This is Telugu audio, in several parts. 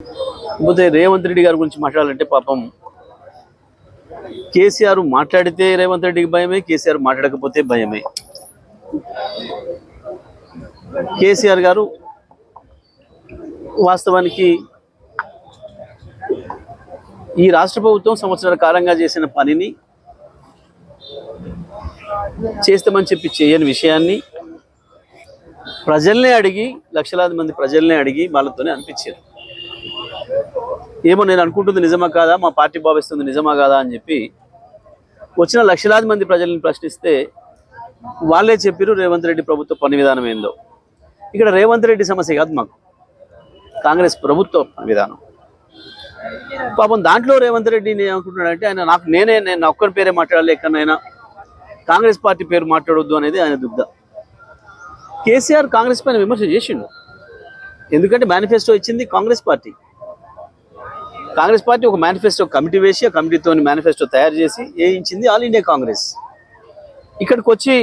కాకపోతే రేవంత్ రెడ్డి గారి గురించి మాట్లాడాలంటే పాపం కేసీఆర్ మాట్లాడితే రేవంత్ రెడ్డికి భయమే కేసీఆర్ మాట్లాడకపోతే భయమే. కేసీఆర్ గారు వాస్తవానికి ఈ రాష్ట్ర ప్రభుత్వం సంవత్సరాల కాలంగా చేసిన పనిని చేస్తామని చెప్పి చేయని విషయాన్ని ప్రజల్నే అడిగి లక్షలాది మంది ప్రజల్నే అడిగి వాళ్ళతోనే అనిపించారు ఏమో నేను అనుకుంటుంది నిజమా కాదా మా పార్టీ భావిస్తుంది నిజమా కాదా అని చెప్పి వచ్చిన లక్షలాది మంది ప్రజల్ని ప్రశ్నిస్తే వాళ్ళే చెప్పారు రేవంత్ రెడ్డి ప్రభుత్వ పని విధానం ఏందో. ఇక్కడ రేవంత్ రెడ్డి సమస్య కాదు మాకు. కాంగ్రెస్ ప్రభుత్వ పని విధానం. పాపం దాంట్లో రేవంత్ రెడ్డి నేను అనుకుంటున్నాడంటే ఆయన నాకు నేనే నేను ఒక్కరి పేరే మాట్లాడాలి ఎక్కడైనా కాంగ్రెస్ పార్టీ పేరు మాట్లాడొద్దు అనేది ఆయన దుగ్ధ. కేసీఆర్ కాంగ్రెస్ పైన విమర్శ చేసిండు. ఎందుకంటే మేనిఫెస్టో ఇచ్చింది కాంగ్రెస్ పార్టీ. కాంగ్రెస్ పార్టీ ఒక మేనిఫెస్టో కమిటీ వేసి ఆ కమిటీతో మేనిఫెస్టో తయారు చేసి వేయించింది ఆల్ ఇండియా కాంగ్రెస్ ఇక్కడికి వచ్చి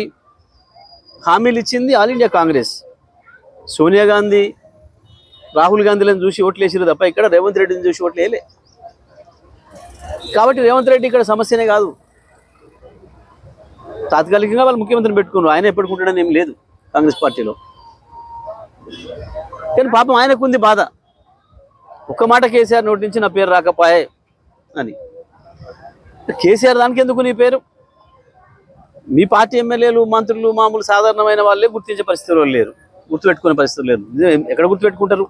హామీలు ఇచ్చింది ఆల్ ఇండియా కాంగ్రెస్ సోనియా గాంధీ రాహుల్ గాంధీలను చూసి ఓట్లు వేసారు తప్ప ఇక్కడ రేవంత్ రెడ్డిని చూసి ఓట్లు వేయలే. కాబట్టి రేవంత్ రెడ్డి ఇక్కడ సమస్యనే కాదు. తాత్కాలికంగా వాళ్ళు ముఖ్యమంత్రిని పెట్టుకున్నారు. ఆయన ఎప్పటికుంటాడని ఏం లేదు కాంగ్రెస్ పార్టీలో. కానీ పాపం ఆయనకుంది బాధ. ఒక్క మాట కేసీఆర్ నోటి నుంచి నా పేరు రాకపోయే అని. కేసీఆర్ దానికి ఎందుకు నీ పేరు? మీ పార్టీ ఎమ్మెల్యేలు మంత్రులు మామూలు సాధారణమైన వాళ్ళే గుర్తించే పరిస్థితులు లేరు. గుర్తుపెట్టుకునే పరిస్థితులు లేరు. ఎక్కడ గుర్తుపెట్టుకుంటారు?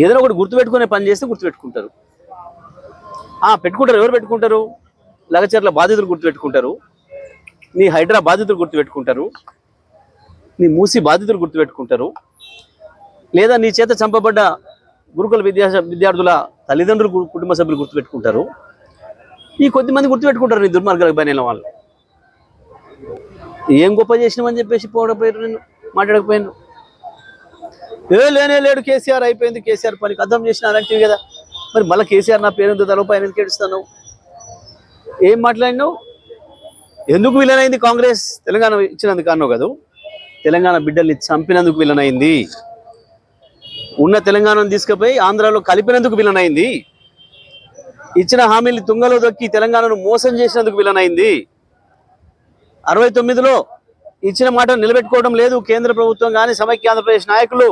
ఏదైనా ఒకటి గుర్తుపెట్టుకునే పని చేస్తే గుర్తుపెట్టుకుంటారు. ఆ, పెట్టుకుంటారు. ఎవరు పెట్టుకుంటారు? లగచర్ల బాధితులు గుర్తుపెట్టుకుంటారు. నీ హైడ్రా బాధితులు గుర్తుపెట్టుకుంటారు. నీ మూసి బాధితులు గుర్తుపెట్టుకుంటారు. లేదా నీ చేత చంపబడ్డ గురుకుల విద్యా విద్యార్థుల తల్లిదండ్రులు కుటుంబ సభ్యులు గుర్తుపెట్టుకుంటారు. ఈ కొద్ది మంది గుర్తుపెట్టుకుంటారు నీ దుర్మార్గాలకు బయన వాళ్ళు. ఏం గొప్ప చేసినామని చెప్పేసి పోవడపోయారు నేను మాట్లాడకపోయాను ఏ లేనే లేడు కేసీఆర్ అయిపోయింది కేసీఆర్ పనికి అర్థం చేసిన అలాంటివి కదా. మరి మళ్ళీ కేసీఆర్ నా పేరు తల పైన ఎందుకు ఏడుస్తాను ఏం మాట్లాడినావు? ఎందుకు విలనైంది కాంగ్రెస్? తెలంగాణ ఇచ్చినందుకు అన్నావు కదా. తెలంగాణ బిడ్డల్ని చంపినందుకు విలనైంది. ఉన్న తెలంగాణను తీసుకుపోయి ఆంధ్రాలో కలిపినందుకు విలనైంది. ఇచ్చిన హామీలు తుంగలో దొక్కి తెలంగాణను మోసం చేసినందుకు విలనైంది. అరవై తొమ్మిదిలో ఇచ్చిన మాట నిలబెట్టుకోవడం లేదు. కేంద్ర ప్రభుత్వం కానీ సమైక్య ఆంధ్రప్రదేశ్ నాయకులు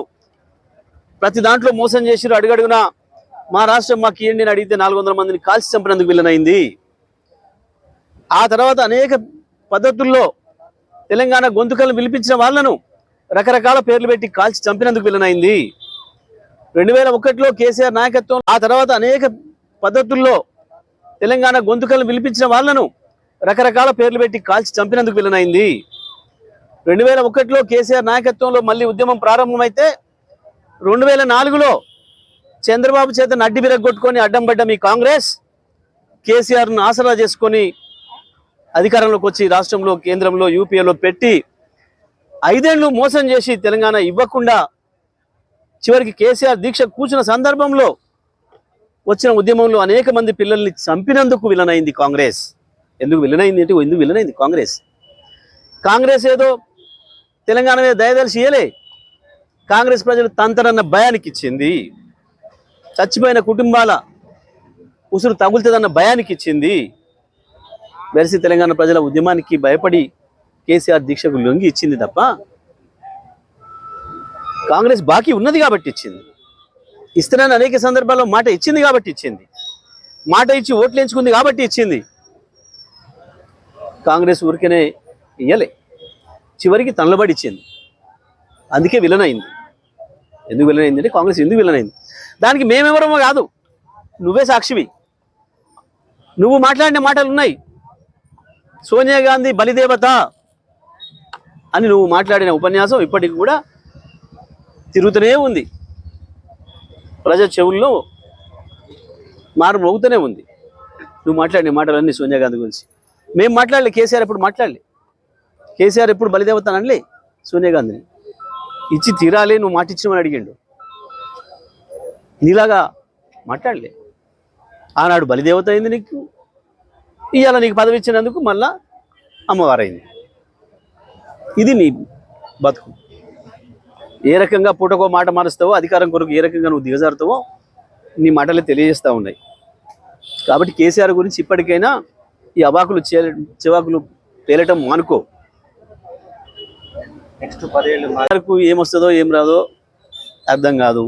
ప్రతి దాంట్లో మోసం చేసిరు. అడుగడుగున మా రాష్ట్రం మాకు ఇవ్వండి అని అడిగితే నాలుగు వందల మందిని కాల్చి చంపినందుకు విలనైంది. ఆ తర్వాత అనేక పద్ధతుల్లో తెలంగాణ గొంతుకలను పిలిపించిన వాళ్ళను రకరకాల పేర్లు పెట్టి కాల్చి చంపినందుకు విలనైంది. రెండు వేల ఒకటిలో కేసీఆర్ నాయకత్వం ఆ తర్వాత అనేక పద్ధతుల్లో తెలంగాణ గొంతుకలను పిలిపించిన వాళ్ళను రకరకాల పేర్లు పెట్టి కాల్చి చంపినందుకు విలనైంది రెండు వేల ఒకటిలో కేసీఆర్ నాయకత్వంలో మళ్ళీ ఉద్యమం ప్రారంభమైతే రెండు వేల నాలుగులో చంద్రబాబు చేత నడ్డి విరగొట్టుకొని అడ్డం పడ్డ మీ కాంగ్రెస్. కేసీఆర్ను ఆసరా చేసుకొని అధికారంలోకి వచ్చి రాష్ట్రంలో కేంద్రంలో యూపీఏలో పెట్టి ఐదేళ్ళు మోసం చేసి తెలంగాణ ఇవ్వకుండా చివరికి కేసీఆర్ దీక్ష కూర్చున్న సందర్భంలో వచ్చిన ఉద్యమంలో అనేక మంది పిల్లల్ని చంపినందుకు విలనైంది కాంగ్రెస్. ఎందుకు విలనైంది అంటే ఎందుకు విలనైంది కాంగ్రెస్? కాంగ్రెస్ ఏదో తెలంగాణ మీద దయదలిసి ఇయలే కాంగ్రెస్ ప్రజలు తంతరన్న భయానికి ఇచ్చింది. చచ్చిపోయిన కుటుంబాల ఉసురు తగులుతుందన్న భయానికి ఇచ్చింది. వెరసి తెలంగాణ ప్రజల ఉద్యమానికి భయపడి కేసీఆర్ దీక్షకు లొంగి ఇచ్చింది తప్ప కాంగ్రెస్ బాకీ ఉన్నది కాబట్టి ఇచ్చింది. ఇస్తున్నాను అనేక సందర్భాల్లో మాట ఇచ్చింది కాబట్టి ఇచ్చింది. మాట ఇచ్చి ఓట్లు ఎంచుకుంది కాబట్టి ఇచ్చింది. కాంగ్రెస్ ఊరికనే ఇయ్యలే. చివరికి తనలబడి ఇచ్చింది. అందుకే విలన్ అయింది ఎందుకు విలన్ అయింది అంటే కాంగ్రెస్ ఎందుకు విలన్ అయింది దానికి మేమెవరమో కాదు. నువ్వే సాక్షివి. నువ్వు మాట్లాడిన మాటలు ఉన్నాయి. సోనియా గాంధీ బలిదేవత అని నువ్వు మాట్లాడిన ఉపన్యాసం ఇప్పటికి కూడా తిరుగుతూనే ఉంది. ప్రజా చెవుల్లో మారు మోగుతూనే ఉంది. నువ్వు మాట్లాడిన మాటలన్నీ సోనియా గాంధీ గురించి. మేము మాట్లాడలే కేసీఆర్ ఎప్పుడు మాట్లాడలే. కేసీఆర్ ఎప్పుడు బలిదేవత సోనియా గాంధీని. ఇచ్చి తీరాలి నువ్వు మాటిచ్చినామని అడిగిండు. నీలాగా మాట్లాడలే. ఆనాడు బలిదేవత అయింది నీకు. ఇవాళ నీకు పదవి ఇచ్చినందుకు మళ్ళా అమ్మవారైంది. ఇది నీ బతుకు. ఏ రకంగా పూటకో మాట మారుస్తావో అధికారం కొరకు ఏ రకంగా నువ్వు దిగజారుతావో నీ మాటలే తెలియజేస్తూ ఉన్నాయి. కాబట్టి కేసీఆర్ గురించి ఇప్పటికైనా ఈ అవాకులు చే చివాకులు తేలటం మానుకో. నెక్స్ట్ పదేళ్ళు వరకు ఏమొస్తుందో ఏం రాదో అర్థం కాదు.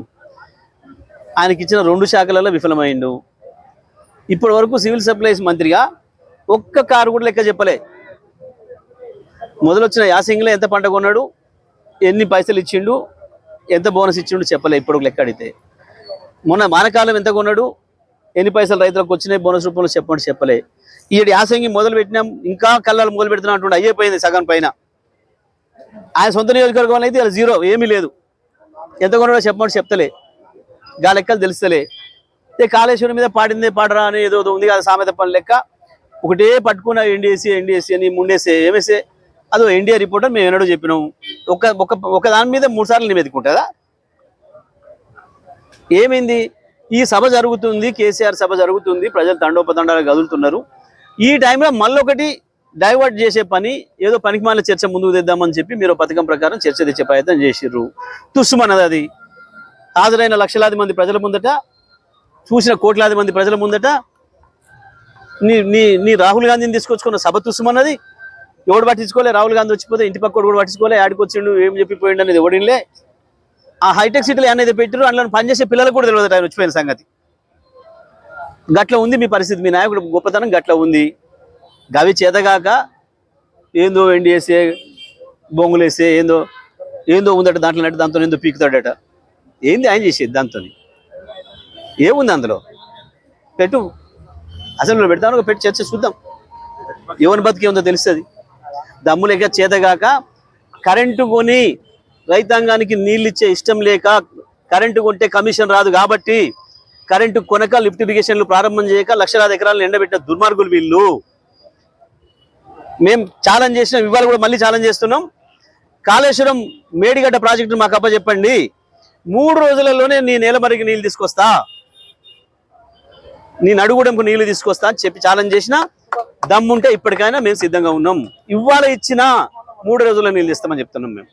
ఆయనకి ఇచ్చిన రెండు శాఖలలో విఫలమైండు. ఇప్పటి వరకు సివిల్ సప్లైస్ మంత్రిగా ఒక్క కారు కూడా లెక్క చెప్పలే. మొదలొచ్చిన యాసింగ్లో ఎంత పంట కొన్నాడు? ఎన్ని పైసలు ఇచ్చిండు ఎంత బోనస్ ఇచ్చిండు చెప్పలే ఇప్పుడు లెక్క అడిగితే. మొన్న మానకాలం ఎంత కొన్నాడు ఎన్ని పైసలు రైతులకు వచ్చినాయి బోనస్ రూపంలో చెప్పండి చెప్పలే. ఈ యాసంగి మొదలు పెట్టినాం ఇంకా కళ్ళాలు మొదలు పెడుతున్నా అంటుండే అయ్యిపోయింది సగం పైన. ఆయన సొంత నియోజకవర్గం అయితే ఇలా జీరో ఏమీ లేదు. ఎంత కొన్నాడో చెప్పమని చెప్తలే. గా లెక్కలు తెలుస్తలే. ఏ కాళేశ్వరం మీద పాడిందే పాడరా అని ఏదో ఉంది కదా సామెత పని లెక్క. ఒకటే పట్టుకున్న ఎన్డీఎస్సీ ఎన్డీఎస్సీ అని ముండేసే ఏమేసే. అదో ఎన్డీఏ రిపోర్ట్ అని మేము ఎన్నడూ చెప్పినాం ఒక ఒక ఒక దాని మీద మూడు సార్లు నేను ఎదుకుంటుందా ఏమైంది? ఈ సభ జరుగుతుంది కేసీఆర్ సభ జరుగుతుంది ప్రజలు తండోపతండాలు కదులుతున్నారు. ఈ టైంలో మళ్ళొకటి డైవర్ట్ చేసే పని ఏదో పనికిమాల చర్చ ముందుకు తెద్దామని చెప్పి మీరు పథకం ప్రకారం చర్చ తెచ్చే ప్రయత్నం చేసిర్రు. తుస్సుమన్నది అది. హాజరైన లక్షలాది మంది ప్రజల ముందట చూసిన కోట్లాది మంది ప్రజల ముందట నీ నీ నీ రాహుల్ గాంధీని తీసుకొచ్చుకున్న సభ తుస్సుమన్నది ఎవడు పట్టించుకోలే? రాహుల్ గాంధీ వచ్చిపోతే ఇంటి పక్క కూడా పట్టించుకోలే ఆడికి వచ్చిండు ఏం చెప్పిపోయిండు అనేది ఎవడిలే ఆ హైటెక్ సిటీలో ఏమైతే పెట్టారు అందులో పనిచేసే పిల్లలకు కూడా తెలియదు ఆయన వచ్చిపోయిన సంగతి. గట్ల ఉంది మీ పరిస్థితి మీ నాయకుడు గొప్పతనం గట్ల ఉంది. గవి చేతగాక ఏందో ఎండియేసే బొంగులేసే ఏందో ఏందో ఉందట దాంట్లో నట్టు దాంతో ఏందో పీకుతాడట. ఏంది ఆయన చేసేది దాంతో ఏముంది అందులో? పెట్టు. అసలు పెడతాను పెట్టి చర్చ చూద్దాం. ఎవరి బతికి ఉందో తెలుస్తుంది. దమ్ములేక చేతగాక కరెంటు కొని రైతాంగానికి నీళ్ళు ఇచ్చే ఇష్టం లేక కరెంటు కొంటే కమిషన్ రాదు కాబట్టి కరెంటు కొనక లిఫ్ట్ ఇరిగేషన్లు ప్రారంభం చేయక లక్షలాది ఎకరాలను ఎండబెట్టిన దుర్మార్గులు వీళ్ళు. మేము ఛాలెంజ్ చేసినాం ఇవాళ కూడా మళ్ళీ ఛాలెంజ్ చేస్తున్నాం. కాళేశ్వరం మేడిగడ్డ ప్రాజెక్టు మాకు అప్పచెప్పండి. మూడు రోజులలోనే నీ నేలమరికి నీళ్ళు తీసుకొస్తా. నీ నడుగుడంకు నీళ్ళు తీసుకొస్తా అని చెప్పి ఛాలెంజ్ చేసినా దమ్ముంటే ఇప్పటికైనా మేము సిద్ధంగా ఉన్నాం. ఇవాళ ఇచ్చిన మూడు రోజుల్లో నీళ్ళు ఇస్తామని చెప్తున్నాం మేము.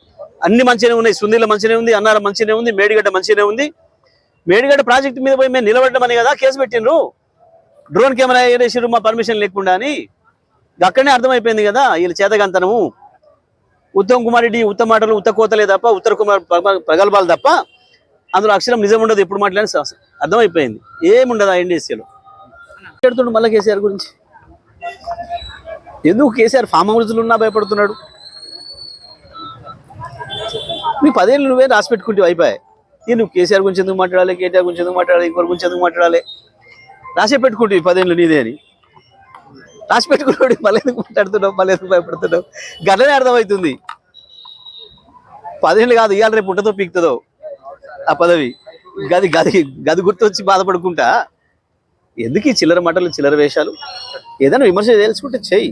అన్ని మంచిగానే ఉన్నాయి సుందీల మంచిగానే ఉంది అన్నారం మంచిగానే ఉంది మేడిగడ్డ మంచిగానే ఉంది. మేడిగడ్డ ప్రాజెక్టు మీద పోయి మేము నిలబడ్డమని కదా కేసు పెట్టిండ్రు. డ్రోన్ కెమెరా వేసిర్రు మా పర్మిషన్ లేకుండా అని. అక్కడనే అర్థమైపోయింది కదా వీళ్ళ చేతగంతనము. ఉత్తమ్ కుమార్ రెడ్డి ఉత్తమ మాటలు ఉత్త కోతలే తప్ప ఉత్తర కుమార్ ప్రగల్భాలు తప్ప అందులో అక్షరం నిజం ఉండదు ఎప్పుడు మాట్లాడిన అర్థమైపోయింది. ఏముండదు ఆ ఎన్డీఎస్సీలో మళ్ళీ కేసీఆర్ గురించి. ఎందుకు కేసీఆర్ ఫామ్ హౌస్లు ఉన్నా భయపడుతున్నాడు? నీ పదేళ్ళు నువ్వే రాసి పెట్టుకుంటే అయిపోయాయి ఈ నువ్వు కేసీఆర్ గురించి ఎందుకు మాట్లాడాలి కేటీఆర్ గురించి ఎందుకు మాట్లాడాలి ఇంకొకరి గురించి ఎందుకు మాట్లాడాలి? రాసి పెట్టుకుంటే పదేళ్ళు నీదే అని. రాసి పెట్టుకున్నాడు మళ్ళీ ఎందుకు మాట్లాడుతున్నావు మళ్ళీ ఎందుకు భయపడుతున్నావు? గట్లనే అర్థమవుతుంది. పదేళ్ళు కాదు ఇవాళ రేపు ఉంటుందో పీక్తుందో ఆ పదవి. గది గది గది గుర్తొచ్చి బాధపడుకుంటా. ఎందుకు ఈ చిల్లర మాటలు చిల్లర వేషాలు? ఏదైనా విమర్శ తెలుసుకుంటే చెయ్యి.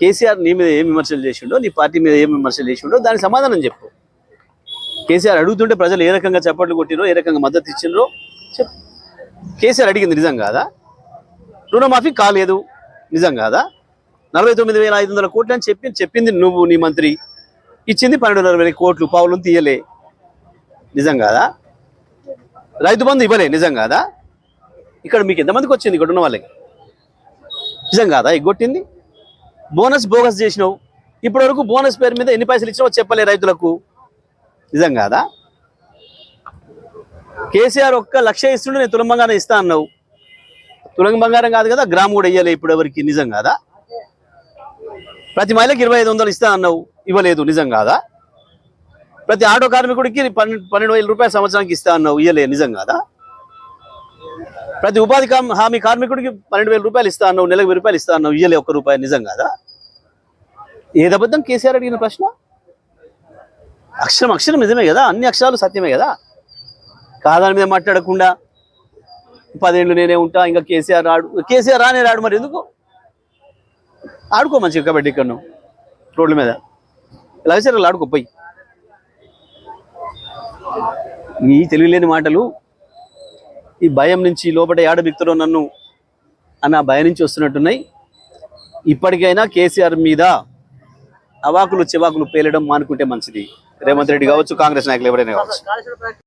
కేసీఆర్ నీ మీద ఏం విమర్శలు చేసిండో నీ పార్టీ మీద ఏం విమర్శలు చేసిండో దానికి సమాధానం చెప్పు. కేసీఆర్ అడుగుతుంటే ప్రజలు ఏ రకంగా చప్పట్లు కొట్టినో ఏ రకంగా మద్దతు ఇచ్చిండ్రో చెప్పు. కేసీఆర్ అడిగింది నిజం కాదా? రుణమాఫీ కాలేదు నిజం కాదా? నలభై తొమ్మిది వేల ఐదు వందల కోట్లు అని చెప్పి చెప్పింది నువ్వు నీ మంత్రి. ఇచ్చింది పన్నెండున్నర వేల కోట్లు పావులను తీయలే. నిజం కాదా? రైతు బంధు ఇవ్వలే నిజం కాదా? ఇక్కడ మీకు ఎంతమందికి వచ్చింది? ఇక్కడ ఉన్న వాళ్ళకి. నిజం కాదా? ఎగ్గొట్టింది? బోనస్ బోగస్ చేసినావు. ఇప్పటి వరకు బోనస్ పేరు మీద ఎన్ని పైసలు ఇచ్చినావు చెప్పలే రైతులకు. నిజం కాదా? కేసీఆర్ ఒక్క లక్ష ఇస్తుండే నేను తులం బంగారం ఇస్తా అన్నావు. తులం బంగారం కాదు కదా గ్రామ్ కూడా ఇయ్యలే ఇప్పుడు ఎవరికి నిజం కాదా? ప్రతి మహిళకి ఇరవై ఐదు వందలు ఇస్తా అన్నావు ఇవ్వలేదు నిజం కాదా? ప్రతి ఆటో కార్మికుడికి పన్నెండు పన్నెండు వేల రూపాయల సంవత్సరానికి ఇస్తా అన్నావు ఇవ్వలేదు నిజం కాదా? ప్రతి ఉపాధి హామీ కార్మికుడికి పన్నెండు వేల రూపాయలు ఇస్తా అన్నావు నెలకు వెయ్యి రూపాయలు ఇస్తా అన్నావు ఇయ్యలే ఒక్క రూపాయి నిజం కాదా ఏదబద్ధం కేసీఆర్ అడిగిన ప్రశ్న? అక్షరం అక్షరం నిజమే కదా అన్ని అక్షరాలు సత్యమే కదా. కాదాని మీద మాట్లాడకుండా పదేళ్ళు నేనే ఉంటా ఇంకా కేసీఆర్ రాడు కేసీఆర్ రానే రాడు మరి ఎందుకు? ఆడుకో మంచిగా కబడ్డీ ఇక్కడ నువ్వు రోడ్ల మీద. ఇలా వేసారు ఆడుకో పోయి. ఈ తెలియలేని మాటలు ఈ భయం నుంచి లోపల ఏడబిక్తులో నన్ను అని ఆ భయం నుంచి వస్తున్నట్టున్నాయి. ఇప్పటికైనా కేసీఆర్ మీద అవాకులు చివాకులు పేలడం మానుకుంటే మంచిది. రేవంత్ రెడ్డి కావచ్చు కాంగ్రెస్ నాయకులు ఎవరైనా కావచ్చు.